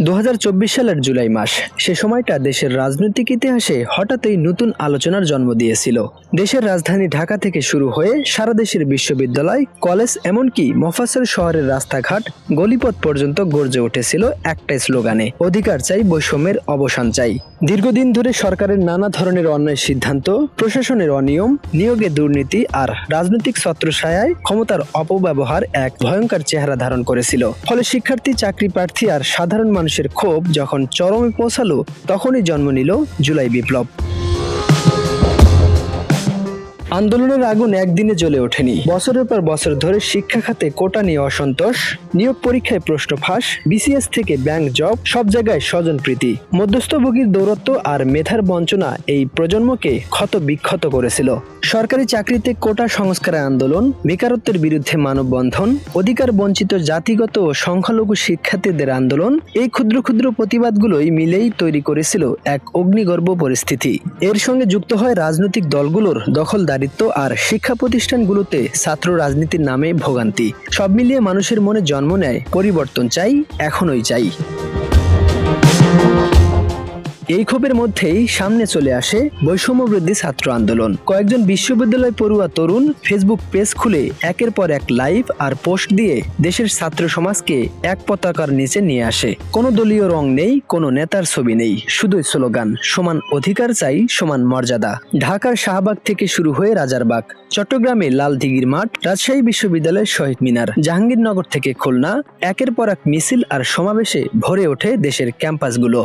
দু হাজার চব্বিশ সালের জুলাই মাস, সে সময়টা দেশের রাজনৈতিক ইতিহাসে হঠাৎই নতুন আলোচনার জন্ম দিয়েছিল। দেশের রাজধানী ঢাকা থেকে শুরু হয়ে সারা দেশের বিশ্ববিদ্যালয়, কলেজ এমনকি মফাসল শহরের রাস্তাঘাট, গলিপথ পর্যন্ত গর্জে উঠেছিল একটাই স্লোগানে, অধিকার চাই, বৈষম্যের অবসান চাই। দীর্ঘদিন ধরে সরকারের নানা ধরনের অন্যায় সিদ্ধান্ত, প্রশাসনের অনিয়ম, নিয়োগে দুর্নীতি আর রাজনৈতিক ছত্রছায়ায় ক্ষমতার অপব্যবহার এক ভয়ঙ্কর চেহারা ধারণ করেছিল। ফলে শিক্ষার্থী, চাকরি প্রার্থী আর সাধারণ মানুষের ক্ষোভ যখন চরমে পৌঁছালো তখনই জন্ম নিল জুলাই বিপ্লব। আন্দোলনের আগুন একদিনে জ্বলে ওঠেনি। বছরের পর বছর ধরে শিক্ষা খাতে কোটা নিয়ে অসন্তোষ, নিয়োগ পরীক্ষায় প্রশ্ন ফাঁস বিসিএস থেকে ব্যাংক জব সব জায়গায় স্বজন প্রীতি মধ্যস্থভোগীর দৌরত্ব আর মেধার বঞ্চনা এই প্রজন্মকে ক্ষত বিক্ষত করেছিল। সরকারি চাকরিতে কোটা সংস্কারের আন্দোলন, বেকারত্বের বিরুদ্ধে মানববন্ধন, অধিকার বঞ্চিত জাতিগত ও সংখ্যালঘু শিক্ষার্থীদের আন্দোলন, এই ক্ষুদ্র ক্ষুদ্র প্রতিবাদগুলোই মিলেই তৈরি করেছিল এক অগ্নিগর্ভ পরিস্থিতি। এর সঙ্গে যুক্ত হয় রাজনৈতিক দলগুলোর দখলদারিত্ব আর শিক্ষা প্রতিষ্ঠানগুলোতে ছাত্র রাজনীতির নামে ভোগান্তি। সব মিলিয়ে মানুষের মনে জন্ম নেয়, পরিবর্তন চাই, এখনই চাই। এই ক্ষোভের মধ্যেই সামনে চলে আসে বৈষম্য বৃদ্ধি ছাত্র আন্দোলন। কয়েকজন বিশ্ববিদ্যালয় পড়ুয়া তরুণ ফেসবুক পেজ খুলে একের পর এক লাইভ আর পোস্ট দিয়ে দেশের ছাত্র সমাজকে এক পতাকার নিচে নিয়ে আসে। কোনো দলীয় রং নেই, কোনো নেতার ছবি নেই, শুধুই স্লোগান, সমান অধিকার চাই, সমান মর্যাদা। ঢাকার শাহবাগ থেকে শুরু হয়ে রাজারবাগ, চট্টগ্রামে লাল দিঘির মাঠ, রাজশাহী বিশ্ববিদ্যালয়ের শহীদ মিনার, জাহাঙ্গীরনগর থেকে খুলনা, একের পর এক মিছিল আর সমাবেশে ভরে ওঠে দেশের ক্যাম্পাসগুলো।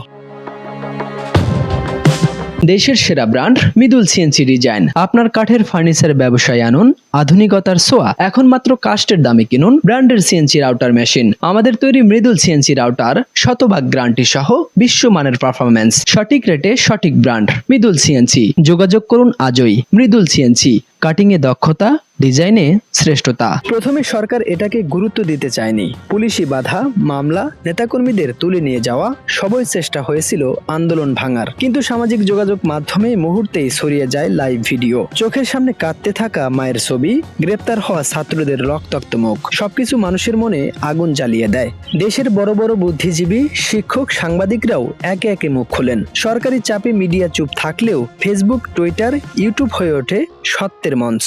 দেশের সেরা ব্র্যান্ড মৃদুল সিএনসি ডিজাইন। আপনার কাঠের ফার্নিচার ব্যবসায় আনুন, আধুনিকতার সোয়া এখন মাত্র কাস্টের দামে কিনুন ব্র্যান্ডের সিএনসি রাউটার মেশিন। আমাদের তৈরি মৃদুল সিএনসি রাউটার শতভাগ গ্রান্টি সহ বিশ্বমানের পারফরম্যান্স। সঠিক রেটে সঠিক ব্র্যান্ড মৃদুল সিএনসি যোগাযোগ করুন আজই। মৃদুল সিএনসি কাটিং এ দক্ষতা ডিজাইনে শ্রেষ্ঠতা। প্রথমে সরকার এটাকে গুরুত্ব দিতে চায়নি। পুলিশি বাধা, মামলা, নেতাকর্মীদের তুলে নিয়ে যাওয়া, সবই চেষ্টা হয়েছিল আন্দোলন ভাঙার। কিন্তু সামাজিক যোগাযোগ মাধ্যমে মুহূর্তেই ছড়িয়ে যায় লাইভ ভিডিও। চোখের সামনে কাঁদতে থাকা মায়ের ছবি, গ্রেপ্তার হওয়া ছাত্রদের রক্তাক্ত মুখ, সবকিছু মানুষের মনে আগুন জ্বালিয়ে দেয়। দেশের বড় বড় বুদ্ধিজীবী, শিক্ষক, সাংবাদিকরাও একে একে মুখ খোলেন। সরকারি চাপে মিডিয়া চুপ থাকলেও ফেসবুক টুইটার ইউটিউব হয়ে ওঠে সত্যের মঞ্চ।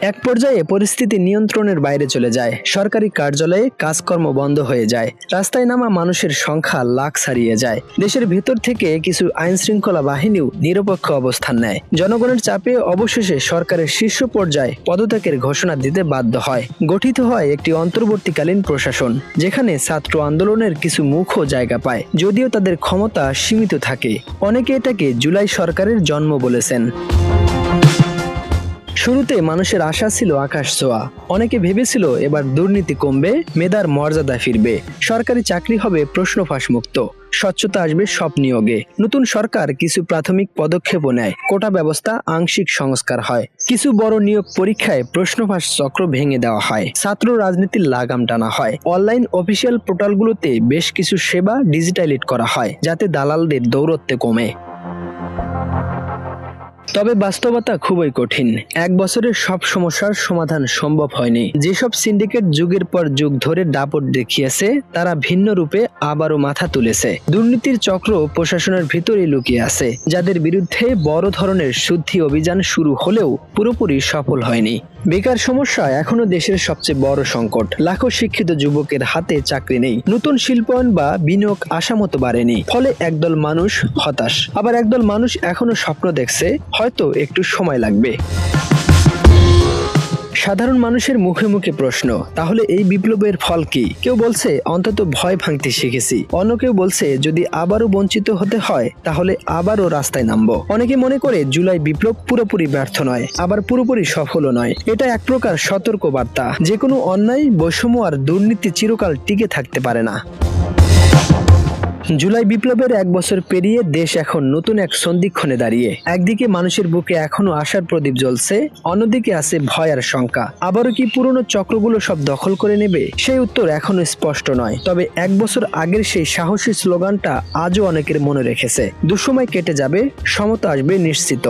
এক পর্যায়ে পরিস্থিতি নিয়ন্ত্রণের বাইরে চলে যায়। সরকারি কার্যালয়ে কাজকর্ম বন্ধ হয়ে যায়। রাস্তায় নামা মানুষের সংখ্যা লাখ ছাড়িয়ে যায়। দেশের ভেতর থেকে কিছু আইন শৃঙ্খলা বাহিনীও নিরপেক্ষ অবস্থান নেয়। জনগণের চাপে অবশেষে সরকারের শীর্ষ পর্যায়ে পদত্যাগের ঘোষণা দিতে বাধ্য হয়। গঠিত হয় একটি অন্তর্বর্তীকালীন প্রশাসন, যেখানে ছাত্র আন্দোলনের কিছু মুখও জায়গা পায়, যদিও তাদের ক্ষমতা সীমিত থাকে। অনেকে এটাকে জুলাই সরকারের জন্ম বলেছেন। শুরুতে মানুষের আশা ছিল আকাশ ছোঁয়া। অনেকে ভেবেছিল এবার দুর্নীতি কমবে, মেধার মর্যাদা ফিরবে। সরকারি চাকরি হবে প্রশ্ন ফাঁস মুক্ত স্বচ্ছতা আসবে সব নিয়োগে। নতুন সরকার কিছু প্রাথমিক পদক্ষেপও নেয়। কোটা ব্যবস্থা আংশিক সংস্কার হয়। কিছু বড় নিয়োগ পরীক্ষায় প্রশ্ন ফাঁস চক্র ভেঙে দেওয়া হয়। ছাত্র রাজনীতির লাগাম টানা হয়। অনলাইন অফিসিয়াল পোর্টালগুলোতে বেশ কিছু সেবা ডিজিটাইলেট করা হয়, যাতে দালালদের দৌরত্বে কমে। তবে বাস্তবতা খুবই কঠিন। এক বছরের সব সমস্যার সমাধান সম্ভব হয়নি। যেসব সিন্ডিকেট যুগের পর যুগ ধরে দাপট দেখিয়েছে, তারা ভিন্ন রূপে আবারও মাথা তুলেছে। দুর্নীতির চক্র প্রশাসনের ভিতরেই লুকিয়ে আছে। যাদের বিরুদ্ধে বড় ধরনের শুদ্ধি অভিযান শুরু হলেও পুরোপুরি সফল হয়নি। বেকার সমস্যা এখনও দেশের সবচেয়ে বড় সংকট। লাখো শিক্ষিত যুবকের হাতে চাকরি নেই। নতুন শিল্পায়ন বা বিনিয়োগ আশামতো বাড়েনি। ফলে একদল মানুষ হতাশ। আবার একদল মানুষ এখনও স্বপ্ন দেখছে হয়তো একটু সময় লাগবে। সাধারণ মানুষের মুখে মুখে প্রশ্ন, তাহলে এই বিপ্লবের ফল কি? কেউ বলছে, অন্তত ভয় ভাঙতে শিখেছি। অন্য কেউ বলছে, যদি আবারও বঞ্চিত হতে হয়, তাহলে আবারও রাস্তায় নামবো। অনেকে মনে করে, জুলাই বিপ্লব পুরোপুরি ব্যর্থ নয়, আবার পুরোপুরি সফলও নয়। এটা এক প্রকার সতর্ক বার্তা যে কোনো অন্যায়, বৈষম্য আর দুর্নীতি চিরকাল টিকে থাকতে পারে না। জুলাই বিপ্লবের এক বছর পেরিয়ে দেশ এখন নতুন এক সন্ধিক্ষণে দাঁড়িয়ে। একদিকে মানুষের বুকে এখনও আশার প্রদীপ জ্বলছে, অন্যদিকে আছে ভয় আর শঙ্কা। আবারও কি পুরনো চক্রগুলো সব দখল করে নেবে? সেই উত্তর এখনও স্পষ্ট নয়। তবে এক বছর আগের সেই সাহসী স্লোগানটা আজও অনেকের মনে রেখেছে। দুসময় কেটে যাবে, সমতা আসবে নিশ্চিত।